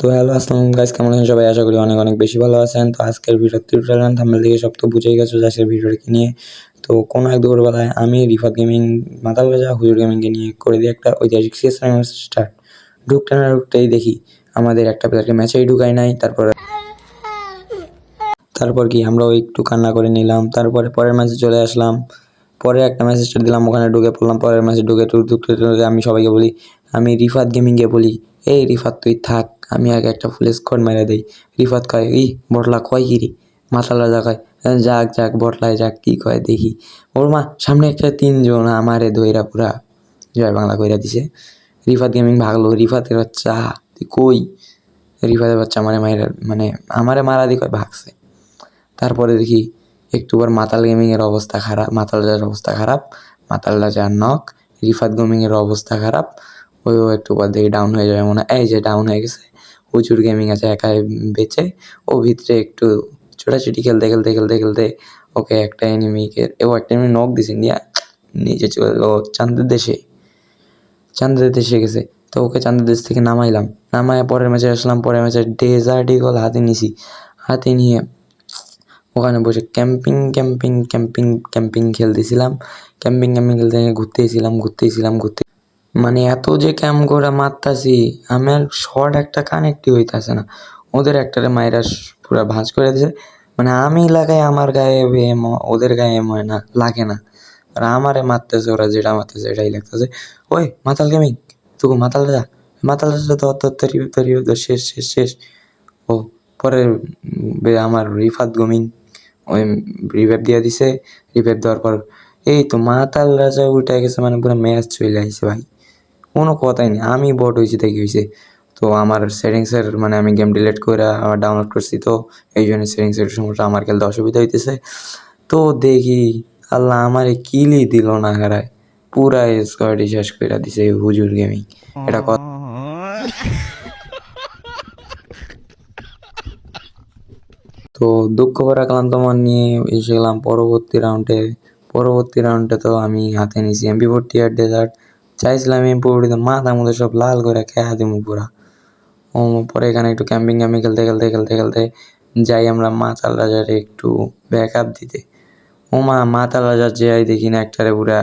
তো হ্যালো, আসসালাম গাইস কেমন আছেন সবাই? আশা করি অনেক অনেক বেশি ভালো আছেন। তো আজকের ভিডিও টিউটোরিয়াল থাম্বনেল দেখে সব তো বুঝেই গেছো আজকের ভিডিওটা কি নিয়ে। তো কোনো এক দুপুরবেলায় আমি রিফাত গেমিং মাতাল রাজা, হুজুর গেমিংকে নিয়ে করে দিই একটা ঐতিহাসিক সিএসআই স্টার্ট ঢুকতে না ঢুকতেই দেখি আমাদের একটা প্লেয়ারকে ম্যাচেই ঢুকাই নাই, তারপরে তারপর কি আমরা ওই একটু কান্না করে নিলাম, তারপরে পরের ম্যাচে চলে আসলাম। পরে একটা মেসেজ দিলাম, ওখানে ঢুকে পড়লাম, পরের ম্যাচে ঢুকে ঢুকতে আমি সবাইকে বলি, আমি রিফাত গেমিংকে বলি এই রিফাত, তুই থাক, আমি আগে একটা ফুল স্কোয়াড মেরে দিই। রিফাত কয় ই বটলা কয় কি রে? মাতাল রাজা কয় যাক যাক বটলায় যাক, কি কয় দেখি। ওর মা, সামনে একটা তিনজন, আমারে দইরা পুরা। জয় বাংলা কইরা দিছে। রিফাত গেমিং ভাগলো, রিফাতের বাচ্চা, তুই কই? রিফাতের বাচ্চা আমারে মায়ের মানে আমারে মারা দি কয়, ভাগছে। তারপরে দেখি একটু পর মাতাল গেমিংয়ের অবস্থা খারাপ, মাতাল রাজার অবস্থা খারাপ মাতাল রাজার নখ, রিফাত গেমিংয়ের অবস্থা খারাপ। ওইও একটু পর দেখি ডাউন হয়ে যাবে মনে হয়। এই যে ডাউন হয়ে গেছে প্রচুর গেমিং আছে একাই বেঁচে, ও ভিতরে একটু ছোটাছুটি খেলতে খেলতে খেলতে খেলতে ওকে একটা এনিমিকে ও একটা এনিমি নক দিছে নিয়ে নিচে চলে গেলো চাঁদের দেশে চাঁদের দেশে গেছে। তো ওকে চাঁদের দেশ থেকে নামাইলাম নামায় পরের ম্যাচে আসলাম, পরের ম্যাচে ডেজার্ট ইগল হাতে নিছি, হাতে নিয়ে ওখানে বসে ক্যাম্পিং ক্যাম্পিং ক্যাম্পিং ক্যাম্পিং খেলতেছিলাম ক্যাম্পিং ক্যাম্পিং খেলতে ঘুরতেছিলাম ঘুরতেছিলাম, ঘুরতে মানে এত যে ক্যাম্প করে মারতাছি, আমার শর্ট একটা কানেক্টই হইতাছে না। ওদের একটারে মাইরা পুরো ভাঁজ করে দিছে। মানে আমি লাগাই আমার গায়ে এম ওদের গায়ে এম হয় না, লাগে না। আর আমারে মারতেছে ওরা যেটা মারতেছে এটাই লাগতেছে। ওই, মাতাল গেমিং তুকু মাতাল রাজা মাতাল রাজা তো তোর, তরি শেষ শেষ শেষ। ও, পরে আমার রিফাত গমিং, ওই রিভাইভ দিয়ে দিছে। রিভাইভ দেওয়ার পর, এই তো মাতাল রাজা উঠে গেছে মানে পুরো ম্যাচ চলে আসছে ভাই। কোনো কথাই নেই। আমি বট হয়েছি দেখি হয়েছে। তো আমার সেটিংসের মানে আমি গেম ডিলেট করে আবার ডাউনলোড করছি। তো এই জন্য সেটিংসের সমস্যা আমার খেলতে অসুবিধা হইতেছে। তো দেখি, আল্লাহ আমারে কিলি দিল না হারায় পুরা স্কোয়াডই শেষ করে দিছে হুজুর গেমিং এটা কথা তো দুঃখ ভরা ক্লান্ত মন নিয়ে এসে গেলাম পরবর্তী রাউন্ডে পরবর্তী রাউন্ডে তো আমি হাতে নিয়েছি এমপি ফোরটি আর ডেজার্ট চাইছিলাম এমপি ফোরটিতে মাথা মধ্যে সব লাল করে খেয়া দিব পুরা। ও পরে এখানে একটু ক্যাম্পিং ক্যাম্পিং খেলতে খেলতে খেলতে খেলতে যাই আমরা মাতাল রাজারে একটু ব্যাক আপ দিতে। ও মা, মাতাল রাজার যাই দেখি না একটারে পুরা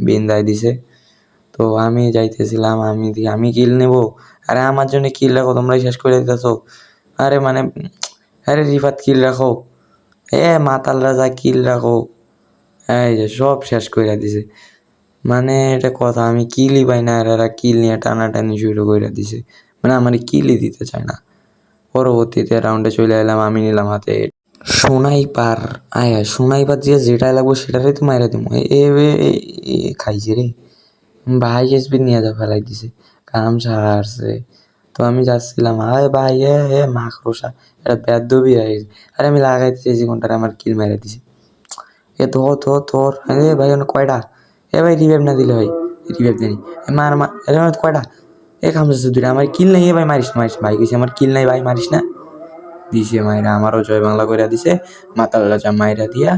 বিন্দায় দিছে। তো আমি যাইতেছিলাম, আমি আমি কিল নেব। আরে আমার জন্য কিল রাখো, তোমরাই শেষ করে দিতেছো। আরে মানে আরে রিফাত কিল রাখো। এ মাতাল রাজা কিল রাখো। এই যে সব শেষ করে দিছে। মানে এটা কথা, আমি কিলই পাই না, আর এরা কিল নিয়ে টানাটানি শুরু করে দিছে। মানে আমার কিলই দিতে চায় না। পরবর্তীতে রাউন্ডে চলে এলাম, আমি নিলাম হাতে। সোনাই পার আয় সোনাই পার দিয়ে যেটাই লাগবো সেটারই তো মাইরা দিব এ খাইছে রে। ভাই এসবি নিয়ে যা ফেলাই দিছে, কাম সারা আসছে। তো আমি যাচ্ছিলাম, আয় ভাই, এ এ, মাকড়সা, এটা বেদবি হয়ে গেছে আরে আমি লাগাইতে চেয়েছি কোনটারে আমার কিল মেরে দিছে। এ, ধর ধর ধর। এ ভাই, অনেক কয়টা এ ভাই রিভাইভ না দিলে ভাই রিভাইভ এ মার মার এ অনেক কয়টা? এ খামছে দুটা আমার কিল নাই ভাই মারিস না, মারিস ভাই কইছে আমার কিল নাই ভাই মারিস না। দিছে মাইরা আমারও জয় বাংলা করে দিছে। মাতাল রাজা মাইরা দিয়া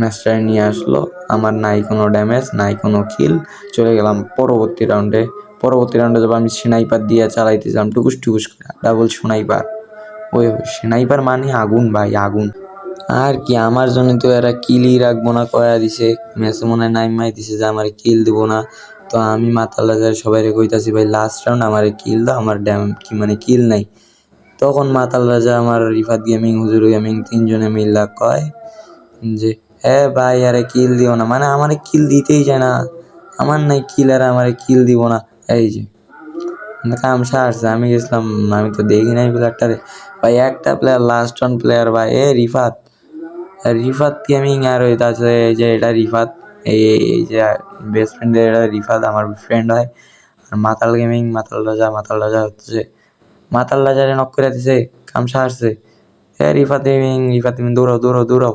ম্যাচটা নিয়ে আসলো। আমার নাই কোনো ড্যামেজ নাই কোনো কিল চলে গেলাম পরবর্তী রাউন্ডে পরবর্তী রাউন্ডে যখন আমি স্নাইপার দিয়ে চালাইতে যাম টুকুস টুকুস করে। ডাবল স্নাইপার ওই স্নাইপার মানে আগুন ভাই আগুন। আর কি, আমার জন্য তো এরা কিলই রাখব না, কয়া দিছে। ম্যাচে মনে হয় নাইমাই দিছে যে আমার কিল দিব না। তো আমি মাতাল রাজার সবাই কইতাছি, ভাই লাস্ট রাউন্ড আমার কিল দাও, আমার ড্যাম কি মানে কিল নাই। তখন মাতাল রাজা আমার রিফাত গেমিং হুজুর গেমিং তিনজনে মিল্লা কয় যে হ্যাঁ ভাই, আরে কিল দিও না। মানে আমারে কিল দিতেই চায় না। আমার নাই কিল, আর আমারে কিল দিব না। এই যে না কাম সারছে। আমি গেছিলাম, আমি তো দেখি নাই প্লেয়ারটারে ভাই, একটা প্লেয়ার লাস্ট ওয়ান প্লেয়ার ভাই, এ রিফাত। রিফাত গেমিং আর ওই আছে এই যে এটা রিফাত, এই যে বেস্ট ফ্রেন্ডের এটা রিফাত, আমার ফ্রেন্ড হয়। আর মাতাল গেমিং মাতাল রাজা মাতাল রাজা হচ্ছে মাতাল রাজারে নক করে দিছে, কাম সারছে। এ রিফাত গেমিং রিফাত গেমিং দৌড়াও দৌড়াও দৌড়াও।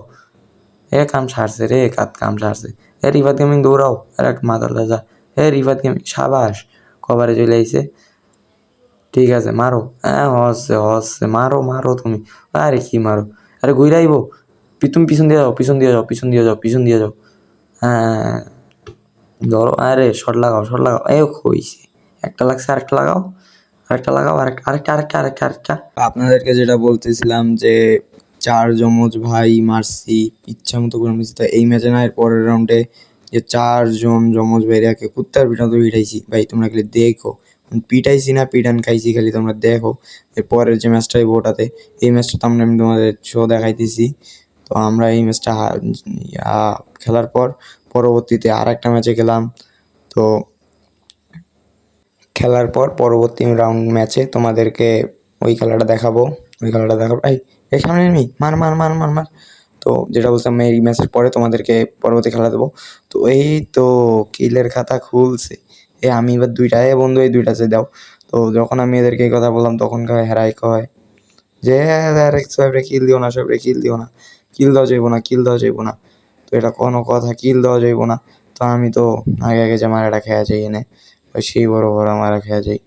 এ কাম সারছে রে, কাত কাম সারছে। এ রিফাত গেমিং দৌড়াও। আর এক মাতাল রাজা। এ রিফাত গেমিং সাবাস। কভারে চলে আইছে। ঠিক আছে, মারো। হ্যাঁ হসছে হসছে। মারো মারো তুমি। আরে কি মারো? আরে ঘুরাইব তুমি পিছন দিয়ে যাও, পিছন দিয়ে যাও, পিছন দিয়ে যাও, পিছন দিয়ে যাও। হ্যাঁ ধরো, আরে শট লাগাও শট লাগাও। এ, হইছে। একটা লাগছে, আরেকটা লাগাও। আরেকটা লাগাও আরেকটা আরেকটা আরেকটা আরেকটা আরেকটা। আপনাদেরকে যেটা বলতেছিলাম যে, চার যমজ ভাই মারছি ইচ্ছা মতো করে তো এই ম্যাচে না, এর পরের রাউন্ডে যে চারজন যমজ ভাইরাকে কুত্তার পিঠান তো পিঠাইছি। ভাই, তোমরা খালি দেখো। পিটাইছি না পিটান খাইছি, খালি তোমরা দেখো। এর পরের যে ম্যাচটা ওটাতে এই ম্যাচটা তো আমরা আমি তোমাদের শো দেখাইতেছি। তো আমরা এই ম্যাচটা খেলার পর পরবর্তীতে আর একটা ম্যাচে গেলাম। তো খেলার পর পরবর্তী রাউন্ড ম্যাচে তোমাদেরকে ওই খেলাটা দেখাবো। ওই খেলাটা দেখাবো। এই সামনে নেমি মার মার মার মার মার। তো যেটা বলছিলাম, এই ম্যাচের পরে তোমাদেরকে পরবর্তী খেলা দেবো। তো এই তো কিলের খাতা খুলছে। এ, আমি এবার দুইটা এ বন্ধু, এই দুইটা দাও। তো যখন আমি এদেরকে এই কথা বললাম, তখন কয়, হেরাই কয়, যে সবরে কিল দিও না সবরে কিল দিও না। কিল দেওয়া যাইব না কিল দেওয়া যাইব না। তো এটা কোনো কথা কিল দেওয়া যাইব না। তো আমি তো আগে আগে যে মারাটা খেয়া যাই এনে, ওই সেই বড় বড় মারা খেয়া যাই।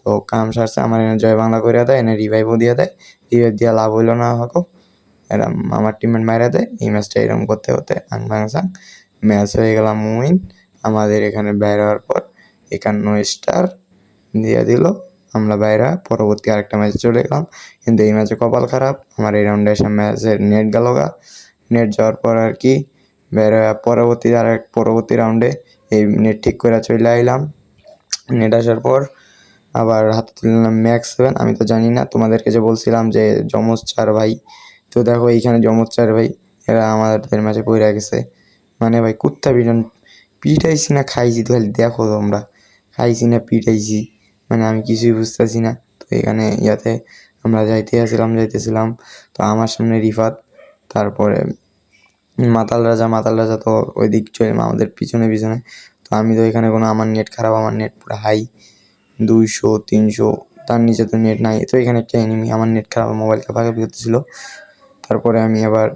তো কাম সারছে, আমার এনে জয় বাংলা করে দেয়, এনে রিভাইভও দিয়ে দেয়। রিভাইভ দিয়ে লাভ হইল না হকো। এরম আমার টিমমেট মারা দেয়, এই ম্যাচটা এরকম করতে করতে আং ভাং সাং ম্যাচ হয়ে গেলাম উইন আমাদের এখানে বাইরে হওয়ার পর একান্ন স্টার দিয়ে দিল। আমরা বাইরে, পরবর্তী আরেকটা ম্যাচে চলে গেলাম। কিন্তু এই ম্যাচে কপাল খারাপ, আমার এই রাউন্ডে এসে ম্যাচের নেট গেল গা। নেট যাওয়ার পর আর কি হয়ে পরবর্তী আর এক পরবর্তী রাউন্ডে এই নেট ঠিক করে চলে আইলাম। নেট আসার পর আবার হাতে তুলে নিলাম ম্যাক্স সেভেন আমি তো জানি না, তোমাদেরকে যে বলছিলাম যে যমজ চার ভাই। তো দেখো এইখানে যমজ চার ভাই, এরা আমাদের ম্যাচে পড়ে গেছে। মানে ভাই কুত্তা পিটন পিটাইছি না, খাইছি। তো খালি দেখো তোমরা, খাইছি না, পিটাইছি। মানে আমি কিছুই বুঝতেছি না। তো এখানে ইয়াতে আমরা যাইতে আসছিলাম যাইতেছিলাম। তো আমার সামনে রিফাত, তারপরে মাতাল রাজা মাতাল রাজা তো ওই দিক চলে আমাদের পিছনে পিছনে। তো আমি তো এখানে কোনো আমার নেট খারাপ, আমার নেট পুরো হাই দুইশো, তিনশো, তার নিচে তো নেট নাই। তো এখানে একটা এনিমি আমার নেট খারাপ মোবাইলটা ভাগাভাগি করতেছিল। তারপরে আমি আবার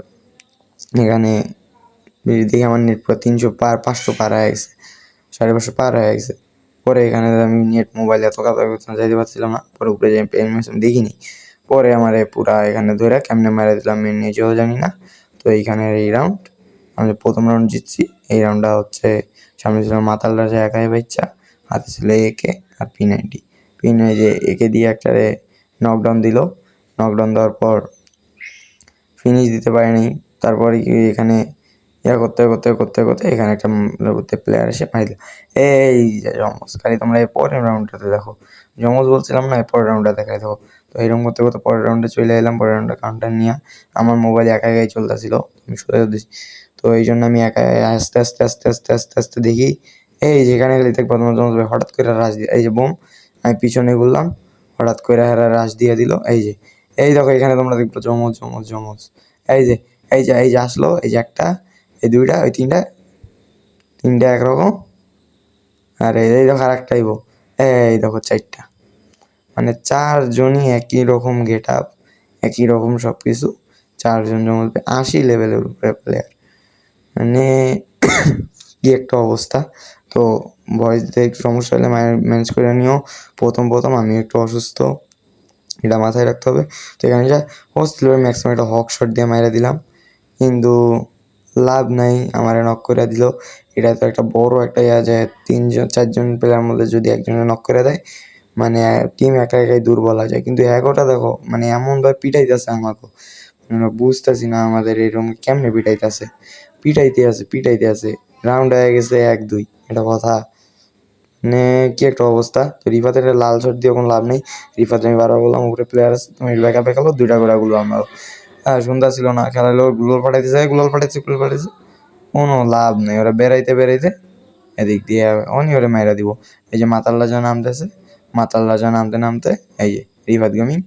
এখানে দেখি আমার নেট পুরো তিনশো পার, পাঁচশো পার হয়ে গেছে, সাড়ে পাঁচশো পার হয়ে গেছে। পরে এখানে আমি নেট মোবাইল এত কথা করতে যাইতে পারছিলাম না। পরে উপরে যাই আমি দেখিনি। পরে আমার পুরা এখানে ধরে কেমনে মারা দিলাম আমি নিজেও জানি না। তো এইখানে এই রাউন্ড আমি প্রথম রাউন্ড জিতছি, এই রাউন্ডটা হচ্ছে সামনে ছিল মাতাল রাজা একাই বাচ্চা, হাতে ছিল একে আর পি নাইনটি পি নাই যে একে দিয়ে একটা নকডাউন দিল। নকডাউন দেওয়ার পর ফিনিশ দিতে পারেনি। তারপরে কি এখানে ইয়া করতে করতে করতে করতে এখানে একটা করতে প্লেয়ার এসে মারি দিল। এই যে জমজ খালি তোমরা এই পরের রাউন্ডটাতে দেখো। জমজ বলছিলাম না, এই পরের রাউন্ডটা দেখাই, দেখো। তো এরকম করতে করতে পরের রাউন্ডে চলে এলাম, পরের রাউন্ডে কাউন্টার নিয়ে। আমার মোবাইল একা একাই চলতেছিল, আমি দিছি। তো এই জন্য আমি একা আস্তে আস্তে আস্তে আস্তে আস্তে আস্তে দেখি। এই যেখানে গেলে দেখব তোমার জমজ ভাই হঠাৎ করে রাশ দিয়ে, এই যে বোম আমি পিছনে ঘুরলাম। হঠাৎ করে হারা রাশ দিয়ে দিল, এই যে। এই দেখো এখানে তোমরা দেখব জমজ জমজ জমজ এই যে এই যে এই যে আসলো, এই যে একটা। এই দুইটা ওই তিনটা তিনটা একরকম। আর এই দেখো আর একটা আইব এই দেখো চারটা। মানে চারজনই একই রকম গেট আপ একই রকম সব কিছু চারজন যেমন আশি লেভেলের উপরে প্লেয়ার মানে কি একটা অবস্থা। তো ভয়েস দিতে একটু সমস্যা হলে ম্যানেজ করে নিও। প্রথম প্রথম আমি একটু অসুস্থ। এটা মাথায় রাখতে হবে। তো এখানে যা হসপিটাল ম্যাক্সিমাম একটা হক শট দিয়ে মাইরা দিলাম। কিন্তু লাভ নাই, আমার নক করে দিল। এটা তো একটা বড় একটা ইয়া যে তিনজন, চারজন প্লেয়ার মধ্যে যদি একজনে নক করে দেয় মানে টিম একা একাই দুর্বল হয়ে যায়। কিন্তু এগারোটা দেখো মানে এমনভাবে পিটাইতেছে আমাকে। আমরা বুঝতেছি না আমাদের এরকম কেমনে পিটাইতেছে। পিটাইতে আছে পিটাইতে আছে। রাউন্ড হয়ে গেছে এক দুই, এটা কথা। মানে কি একটা অবস্থা। তো রিফাতের লাল শট দিয়ে কোনো লাভ নেই। রিফাত, আমি বারবার বললাম, উপরে প্লেয়ার আছে, তুমি ব্যাকআপ খেলো, দুইটা করে গুলো আমরা হ্যাঁ সুন্দর ছিল না খেলা লোক পাঠাইতে যায় গুলোল পাঠাইছে গুলোল পাঠাইছে কোনো লাভ নেই ওরা বেড়াইতে বেড়াইতে এদিক দিয়ে অনি ওরে মাইরা দিব এই যে মাতাল রাজা নামতেছে মাতাল রাজা নামতে নামতে এই যে রিফাত গেমিং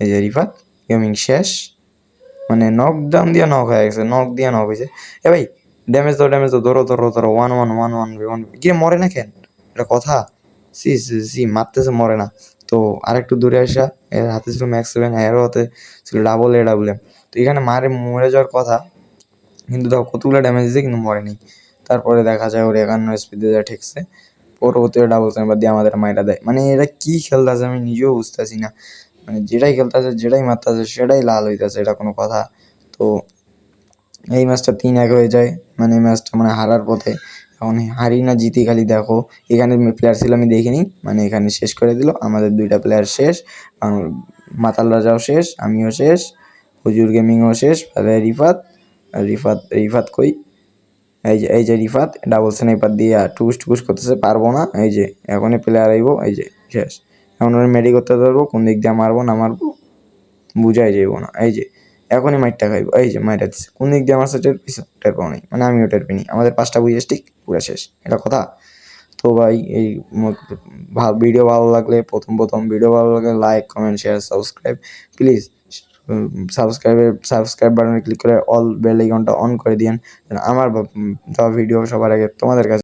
এই যে রিফাত গেমিং শেষ মানে নকডাউন দিয়ে নক হয়ে গেছে নক দিয়ে নক হয়েছে এ ভাই ড্যামেজ তো ড্যামেজ তো ধরো ধরো ধরো one one one one one গিয়ে মরে না কেন এটা কথা সি সি সি মারতেছে মরে না তো আরেকটু দূরে আসা, এর হাতে ছিল ম্যাক্স সেভেন এরও হাতে ছিল ডাবল এ ডাবল এম তো এখানে মারে, মরে যাওয়ার কথা, কিন্তু দেখো কতগুলো ড্যামেজ দিয়েছে, কিন্তু মরেনি। তারপরে দেখা যায় ওর একান্ন স্পিডে যা ঠেকছে। পরবর্তী ডাবল সেম্বার দিয়ে আমাদের মাইরা দেয়। মানে এরা কী খেলতেছে আমি নিজেও বুঝতেছি না। মানে যেটাই খেলতেছে, যেটাই মারতেছে, সেটাই লাল হইতেছে, এটা কোনো কথা। তো এই ম্যাচটা তিন এক হয়ে যায়। মানে ম্যাচটা মানে হারার পথে এখন হারি না, জিতি খালি দেখো। এখানে প্লেয়ার ছিল আমি দেখিনি মানে এখানে শেষ করে দিল। আমাদের দুইটা প্লেয়ার শেষ মাতাল রাজাও শেষ, আমিও শেষ, হুজুর গেমিংও শেষ রিফাত রিফাত রিফাত কই? এই যে এই যে রিফাত ডাবল স্নাইপার দিয়ে টুকুস টুকুস করতেছে, পারব না, এই যে, এখনই প্লেয়ার আইব, এই যে, শেষ। এখন মেডি করতে পারব কোন দিক দিয়ে মারবো, না মারবো, বুঝাই যাইব না, এই যে। এখনই মাইরটা খাইবো। এই যে মাইরা দিচ্ছে কোন দিক দিয়ে আমার টের পিছু টের পাও নাই। মানে আমিও টের পিনি আমাদের পাঁচটা বুঝে ঠিক? পুরো শেষ। এটা কথা? তো ভাই, এই ভিডিও ভালো লাগলে, প্রথম প্রথম ভিডিও ভালো লাগলে like comment share subscribe please সাবস্ক্রাইবের সাবস্ক্রাইব বাটনে ক্লিক করে অল বেল আইকনটা অন করে দিন আমার ভিডিও সবার আগে তোমাদের কাছে